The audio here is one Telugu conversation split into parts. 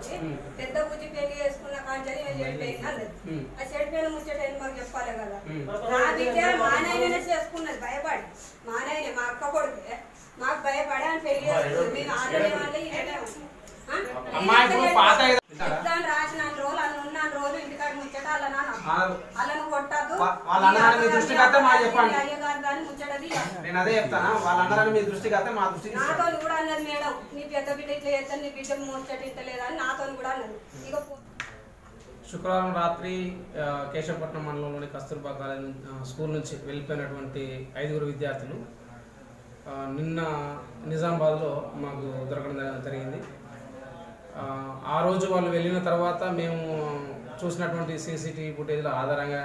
గురించి పెద్ద బుజ్జి పెళ్ళి చేసుకున్న కాంచెలి చెడిపోయింది అన్నది ఆ చెడిపోయిన ముచ్చట మాకు చెప్పాలి కదా? నా బిడ్డ మా నాయననే చేసుకున్నది భయపడి. మా నాయనే మా అక్క కొడుకే. మాకు భయపడి అని పెళ్ళి మేము ఆడలే వాళ్ళే ఎగ్జామ్ రాసిన రోజులు అన్ని ఉన్న రోజులు ఇంటికాడ ముచ్చట అలా వాళ్ళను కొట్టద్దు. నేను అదే చెప్తాను? వాళ్ళ అందరూ మీ దృష్టికి వస్తే మా దృష్టికి నాతో. కూడా అన్నది మేడం నీ పెద్ద బిడ్డ ఇట్లా చేస్తాను నీ బిడ్డ ముచ్చట ఇంటలేదా అని నాతో కూడా అన్నది ఇక పో- శుక్రవారం రాత్రి కేశవపట్నం మండలంలోని కస్తూర్బా కాలేజ్ స్కూల్ నుంచి వెళ్ళిపోయినటువంటి ఐదుగురు విద్యార్థులు నిన్న నిజామాబాద్లో మాకు దొరకడం జరిగింది. ఆ, ఆ రోజు వాళ్ళు వెళ్ళిన తర్వాత మేము చూసినటువంటి సీసీటీవీ ఫుటేజ్ల ఆధారంగా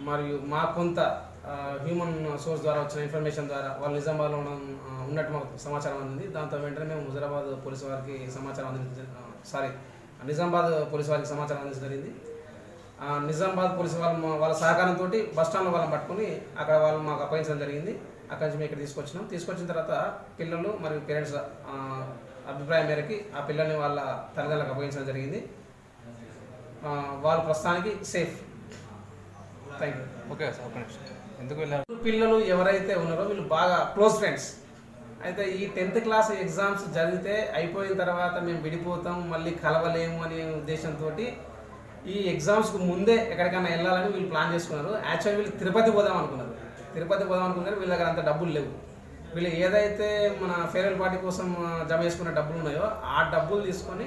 మరియు మా కొంత హ్యూమన్ సోర్స్ ద్వారా వచ్చిన ఇన్ఫర్మేషన్ ద్వారా వాళ్ళు నిజామాబాద్లో ఉన్న ఉన్నట్టు మాకు సమాచారం అందింది. దాంతో వెంటనే మేము హుజరాబాద్ పోలీసు వారికి సమాచారం అందించ సారీ నిజామాబాద్ పోలీసు వారికి సమాచారం అందించడం జరిగింది. నిజామాబాద్ పోలీసు వాళ్ళు వాళ్ళ సహకారంతో బస్ స్టాండ్లో వాళ్ళని పట్టుకొని అక్కడ వాళ్ళు మాకు అప్పగించడం జరిగింది. అక్కడి నుంచి మేము ఇక్కడ తీసుకొచ్చినాం. తీసుకొచ్చిన తర్వాత పిల్లలు మరియు పేరెంట్స్ అభిప్రాయం మేరకి ఆ పిల్లల్ని వాళ్ళ తల్లిదండ్రులకు అప్పగించడం జరిగింది. వాళ్ళు ప్రస్తుతానికి safe thank you okay sir ఒక నిమిషం. ఎందుకు వెళ్ళారు? పిల్లలు ఎవరైతే ఉన్నారో వీళ్ళు బాగా క్లోజ్ ఫ్రెండ్స్. అయితే ఈ టెన్త్ క్లాస్ ఎగ్జామ్స్ జరిగితే అయిపోయిన తర్వాత మేము విడిపోతాం మళ్ళీ కలవలేము అనే ఉద్దేశంతో ఈ ఎగ్జామ్స్కు ముందే ఎక్కడికైనా వెళ్ళాలని వీళ్ళు ప్లాన్ చేసుకున్నారు. యాక్చువల్లీ వీళ్ళు తిరుపతి పోదాం అనుకున్నారు. తిరుపతి పోదాం అనుకున్నారు వీళ్ళ దగ్గర అంత డబ్బులు లేవు. వీళ్ళు ఏదైతే మన ఫేర్వెల్ పార్టీ కోసం జమ చేసుకున్న డబ్బులు ఉన్నాయో ఆ డబ్బులు తీసుకొని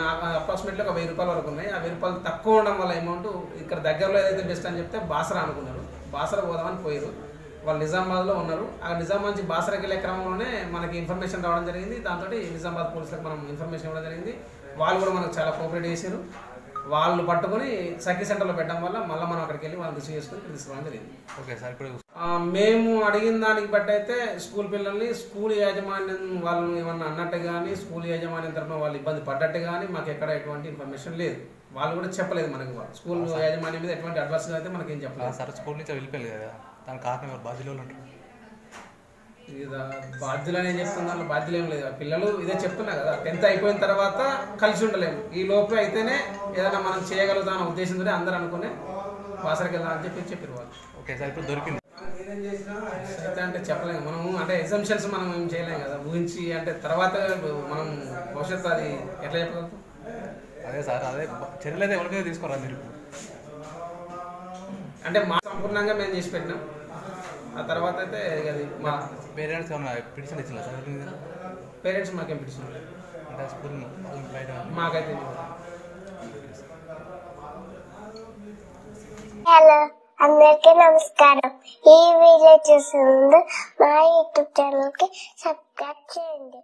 నాకు అప్రాక్సిమేట్లీ ఒక వెయ్యి రూపాయల వరకు ఉన్నాయి. ఆ వెయ్యి రూపాయలు తక్కువ ఉండడం వల్ల అమౌంట్ ఇక్కడ దగ్గరలో ఏదైతే బెస్ట్ అని చెప్తే బాసరా అనుకున్నారు. బాసరా పోదామని పోయారు వాళ్ళు నిజామాబాద్లో ఉన్నారు. ఆ నిజామాబాద్ నుంచి బాసరాకి వెళ్ళే క్రమంలోనే మనకి ఇన్ఫర్మేషన్ రావడం జరిగింది. దాంతో నిజామాబాద్ పోలీసులకు మనం ఇన్ఫర్మేషన్ ఇవ్వడం జరిగింది. వాళ్ళు కూడా మనకు చాలా కోఆపరేట్ చేశారు వాళ్ళు పట్టుకొని సఖీ సెంటర్లో పెట్టడం వల్ల మళ్ళీ మనం అక్కడికి వెళ్ళి వాళ్ళని రిసీవ్ చేసుకొని తీసుకోవడం జరిగింది. ఓకే సార్ ఇప్పుడు మేము అడిగిన దానికి బట్టి అయితే స్కూల్ పిల్లల్ని స్కూల్ యాజమాన్యం వాళ్ళు ఏమన్నా అన్నట్టు కానీ స్కూల్ యాజమాన్యం తరఫున వాళ్ళు ఇబ్బంది పడ్డట్టు కానీ మాకు ఎక్కడ ఎటువంటి ఇన్ఫర్మేషన్ లేదు. వాళ్ళు కూడా చెప్పలేదు మనకి. స్కూల్ యాజమాన్యం మీద ఎటువంటి అడ్వైస్ అయితే మనకేం ఆ చెప్పలేదు సార్ స్కూల్ నుంచి వెళ్ళిపోయారు కదా. దాని కారణం ఎవరు? బాధ్యులు ఉంటారు? బాధ్యులు అని ఏం చెప్తున్నా వాళ్ళు బాధ్యులు ఏం లేదు. పిల్లలు ఇదే చెప్తున్నా కదా. టెన్త్ అయిపోయిన తర్వాత కలిసి ఉండలేము. ఈ లోపే అయితేనే ఏదైనా మనం చేయగలుగుతాం అనే ఉద్దేశంతో అందరూ అనుకుని వాసరికి వెళ్దాం అని చెప్పి చెప్పారు వాళ్ళు. ఓకే సార్ ఇప్పుడు దొరికింది. అయితే అంటే చెప్పలేము మనం అంటే ఎగ్జామ్షన్స్ మనం ఏం చేయలేం కదా. ఊహించి అంటే తర్వాత మనం భవిష్యత్తు అది ఎట్లా చెప్పగలుగుతాం? అదే సార్ అదే చర్యలు అయితే ఎవరి మీద తీసుకోరా మీరు? అంటే మా సంపూర్ణంగా మేము చేసి పెట్టినాం. ఆ తర్వాత అయితే అది మా పేరెంట్స్ ఏమైనా పిటిషన్ ఇచ్చిందా సార్? పేరెంట్స్ మాకేం పిలిచినారు అంటే స్కూల్ బయట మాకైతే తెలియదు. అందరికీ నమస్కారం. ఈ వీడియో చూసే ముందు మా యూట్యూబ్ ఛానల్కి సబ్స్క్రైబ్ చేయండి.